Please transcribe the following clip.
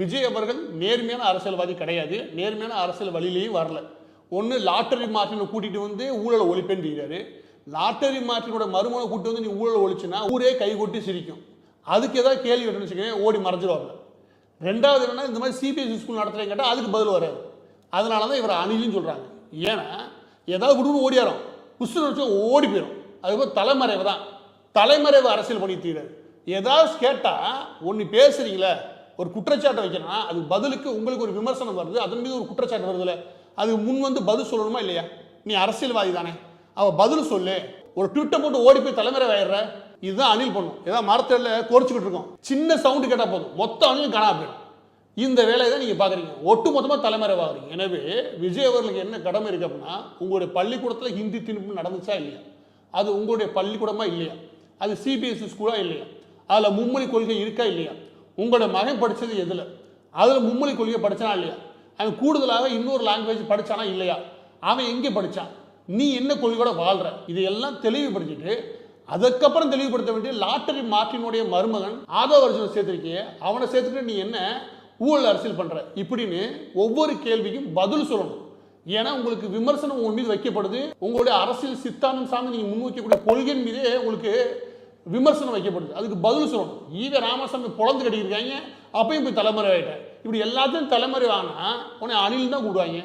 விஜய் அவர்கள் நேர்மையான அரசியல்வாதி கிடையாது. நேர்மையான அரசியல் வழியிலையும் வரல. ஒன்று லாட்டரி மாற்றினை கூட்டிட்டு வந்து ஊழலை ஒழிப்பேன்றாரு லாட்டரி மாற்றினோட மருமனை கூட்டி வந்து நீ ஊழல் ஒழிச்சுன்னா ஊரே கை கொட்டி சிரிக்கும். அதுக்கு ஏதாவது கேள்வி கேட்டுன்னு வச்சுக்கோங்க ஓடி மறைஞ்சிடுவாங்க ரெண்டாவது என்னன்னா இந்த மாதிரி சிபிஎஸ்சி ஸ்கூல் நடத்துறேன்னு கேட்டால் அதுக்கு பதில் வராது. அதனால தான் இவரை அணிலுன்னு சொல்கிறாங்க ஏன்னா ஏதாவது விடுன்னு ஓடியாரோம் குஸ்து வச்சு ஓடி போயிடும் அதுபோல் தலைமறைவு தான். தலைமறைவு அரசியல் பண்ணி தீராது ஏதாவது கேட்டால் ஒன்று பேசுறீங்களே ஒரு குற்றச்சாட்டை வைக்கணும்னா அது பதிலுக்கு உங்களுக்கு ஒரு விமர்சனம் வருது அதன் மீது ஒரு குற்றச்சாட்டு வருதுல்ல அது முன் வந்து பதில் சொல்லணுமா இல்லையா? நீ அரசியல்வாதி தானே. அவள் பதில் சொல்லு. ஒரு ட்விட்டை போட்டு ஓடி போய் தலைமுறை ஆயிடுற இதுதான் அணில் பண்ணும் ஏதாவது மரத்தில் குறைச்சிக்கிட்டு இருக்கோம். சின்ன சவுண்டு கேட்டால் போதும். மொத்த அணிலும் கணா போயிடும். இந்த வேலையை தான் நீங்கள் பார்க்குறீங்க ஒட்டு மொத்தமாக தலைமறைவாகிறீங்க எனவே விஜய் அவர்களுக்கு என்ன கடமை இருக்குது அப்படின்னா உங்களுடைய பள்ளிக்கூடத்தில் ஹிந்தி திணிப்பு நடந்துச்சா இல்லையா? அது உங்களுடைய பள்ளிக்கூடமா இல்லையா? அது சிபிஎஸ்சி ஸ்கூலாக இல்லையா? அதில் மும்மொழி கொள்கை இருக்கா இல்லையா? உங்களோட மகன் படித்தது எதில்? அதில் மும்மொழி கொள்கை படித்தானா இல்லையா? அவன் கூடுதலாக இன்னொரு லாங்குவேஜ் படித்தானா இல்லையா? அவன் எங்கே படித்தான் நீ என்ன கொள்கையோட வாழ்கிற இதையெல்லாம் தெளிவுபடுத்திட்டு அதுக்கப்புறம் தெளிவுபடுத்த வேண்டிய லாட்டரி மார்ட்டினுடைய மருமகன் ஆதவ அர்ஜுனை சேர்த்திருக்கிய அவனை சேர்த்துட்டு நீ என்ன ஊழல் அரசியல் பண்ணுற இப்படின்னு ஒவ்வொரு கேள்விக்கும் பதில் சொல்லணும். ஏன்னா உங்களுக்கு விமர்சனம் உங்கள் மீது வைக்கப்படுது. உங்களுடைய அரசியல் சித்தாந்தம் சார்ந்து நீங்கள் முன்வைக்கக்கூடிய கொள்கையின் மீதே உங்களுக்கு விமர்சனம் வைக்கப்படுது. அதுக்கு பதில் சொல்லணும். ஈவே ராமசாமி பொழந்து கட்டியிருக்காங்க. அப்பயும் போய் தலைமுறை ஆகிட்டேன் இப்படி எல்லாத்தையும் தலைமுறை ஆனால் உன்னை அணில் தான் கூடுவாங்க